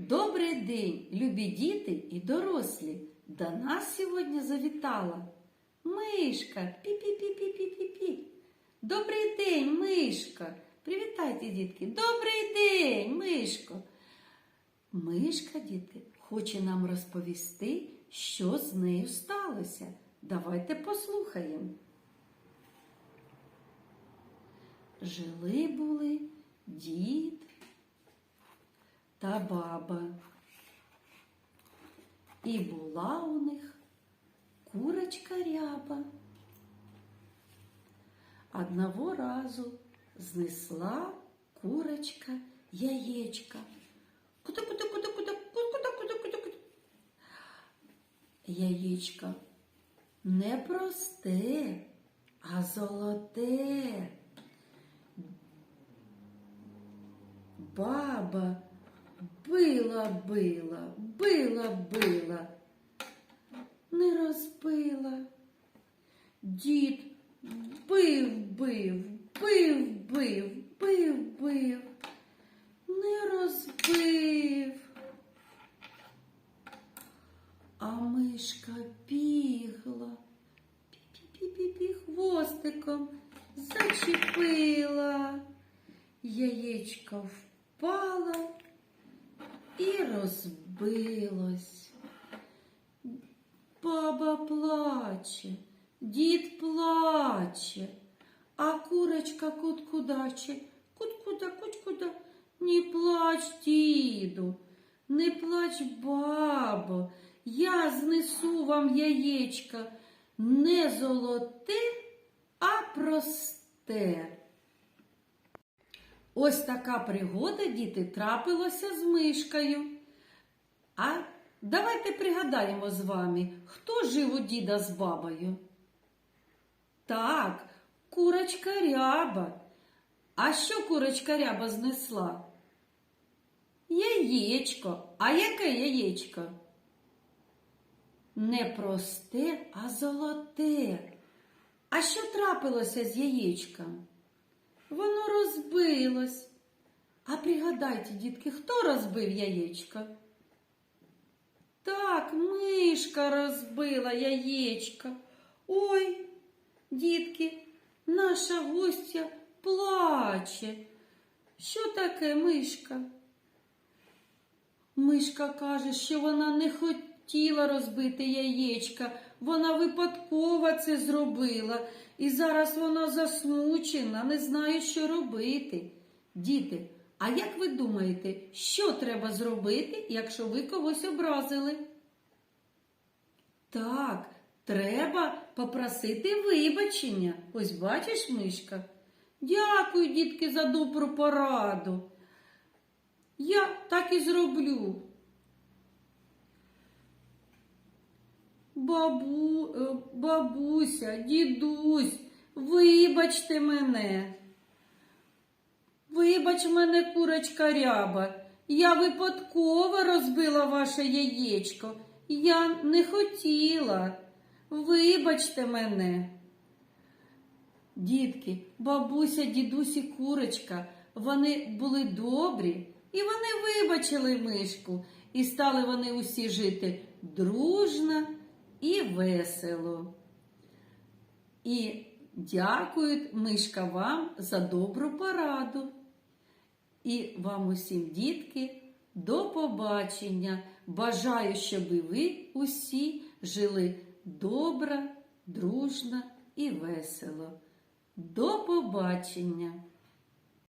Добрий день, любі діти і дорослі. До нас сьогодні завітала мишка. Пі-пі-пі-пі-пі-пі-пі. Добрий день, мишка. Привітайте, дітки. Добрий день, мишко. Мишка, діти, хоче нам розповісти, що з нею сталося. Давайте послухаємо. Жили були дід та баба. І була у них курочка ряба. Одного разу знесла курочка яєчка. Куда, куда, куда, куда, куда, куда, куда, куда. Яєчко не просте, а золоте. Баба била, била, била, била, не розбила. Дід бив, бив, бив, бив, бив, бив, не розбив. А мишка бігла, пі-пі-пі-пі хвостиком зачепила. Яєчко впало і розбилось. Баба плаче, дід плаче, а курочка куткудаче, куткуда, куткуда. Не плач, діду, не плач, бабо, я знесу вам яєчка не золоте, а просте. Ось така пригода, діти, трапилася з мишкою. А давайте пригадаємо з вами, хто жив у діда з бабою? Так, курочка ряба. А що курочка ряба знесла? Яєчко. А яке яєчко? Не просте, а золоте. А що трапилося з яєчком? Воно розбилось. А пригадайте, дітки, хто розбив яєчко? Так, мишка розбила яєчко. Ой, дітки, наша гостя плаче. Що таке мишка? Мишка каже, що вона не хотіла розбити яєчка, вона випадково це зробила. І зараз вона засмучена, не знає, що робити. Діти, а як ви думаєте, що треба зробити, якщо ви когось образили? Так, треба попросити вибачення. Ось бачиш, мишка? Дякую, дітки, за добру пораду. Я так і зроблю. Бабу, е, бабуся, дідусь, вибачте мене. Вибач мене, курочка ряба. Я випадково розбила ваше яєчко. Я не хотіла. Вибачте мене. Дітки, бабуся, дідусь і курочка, вони були добрі, і вони вибачили мишку, і стали вони усі жити дружно і весело. І дякують мишка вам за добру пораду. І вам усім, дітки, до побачення. Бажаю, щоб ви усі жили добре, дружно і весело. До побачення!